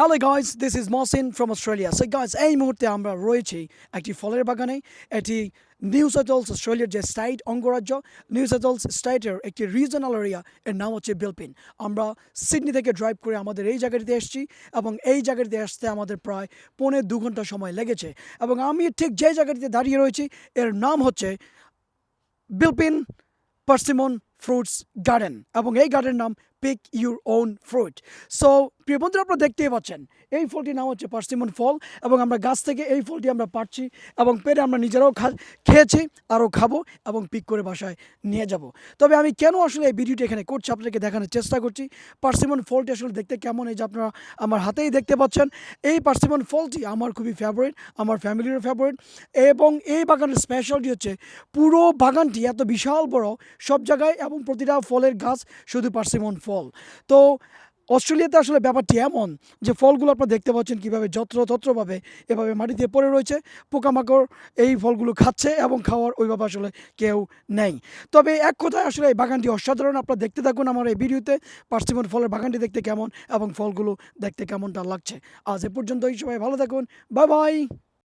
Hello guys this is Mohsin from Australia so guys এই মুহূর্তে আমরা রয়েছি একটি ফলের বাগানে। এটি নিউ সেটলস অস্ট্রেলিয়ার যে স্টেট অঙ্গরাজ্য নিউ সেটলস স্টেটের একটি রিজনাল এরিয়া এর নাম হচ্ছে বিলপিন আমরা সিডনি থেকে ড্রাইভ করে আমাদের এই জায়গাটিতে এসেছি এবং এই জায়গাটিতে আসতে আমাদের প্রায় পৌনে দু ঘণ্টা সময় লেগেছে। এবং আমি ঠিক যে জায়গাটিতে দাঁড়িয়ে রয়েছি, এর নাম হচ্ছে বিলপিন পার্সিমন ফ্রুটস গার্ডেন এবং এই গার্ডেনের নাম pick your own fruit so প্রিয় বন্ধুরা, আপনারা দেখতেই পাচ্ছেন, এই ফলটির নাম হচ্ছে পার্সিমন ফল, এবং আমরা গাছ থেকে এই ফলটি আমরা পাচ্ছি, এবং পেরে আমরা নিজেরাও খেয়েছি, আরও খাব, এবং পিক করে বাসায় নিয়ে যাব। তবে আমি কেন আসলে এই ভিডিওটি এখানে করছি, আপনাদেরকে দেখানোর চেষ্টা করছি, পার্সিমন ফলটি আসলে দেখতে কেমন, এই যে আপনারা আমার হাতেই দেখতে পাচ্ছেন, এই পার্সিমন ফলটি আমার খুবই ফেভারিট আমার ফ্যামিলিরও ফেভারিট এবং এই বাগানের স্পেশালিটি হচ্ছে পুরো বাগানটি এত বিশাল বড়, সব জায়গায় এবং প্রতিটা ফলের গাছ শুধু পার্সিমন ফল। তো অস্ট্রেলিয়াতে আসলে ব্যাপারটি এমন যে ফলগুলো আপনারা দেখতে পাচ্ছেন কীভাবে যত্রতত্রভাবে এভাবে মাটিতে পড়ে রয়েছে, পোকামাকড় এই ফলগুলো খাচ্ছে এবং খাওয়ার ওইভাবে আসলে কেউ নেই। তবে এক কথায় আসলে এই বাগানটি অসাধারণ, আপনারা দেখতে থাকুন আমার এই ভিডিওতে, পার্সিমন ফলের বাগানটি দেখতে কেমন এবং ফলগুলো দেখতে কেমনটা লাগছে। আজ এ পর্যন্তই, সবাই ভালো থাকুন, বাই বাই!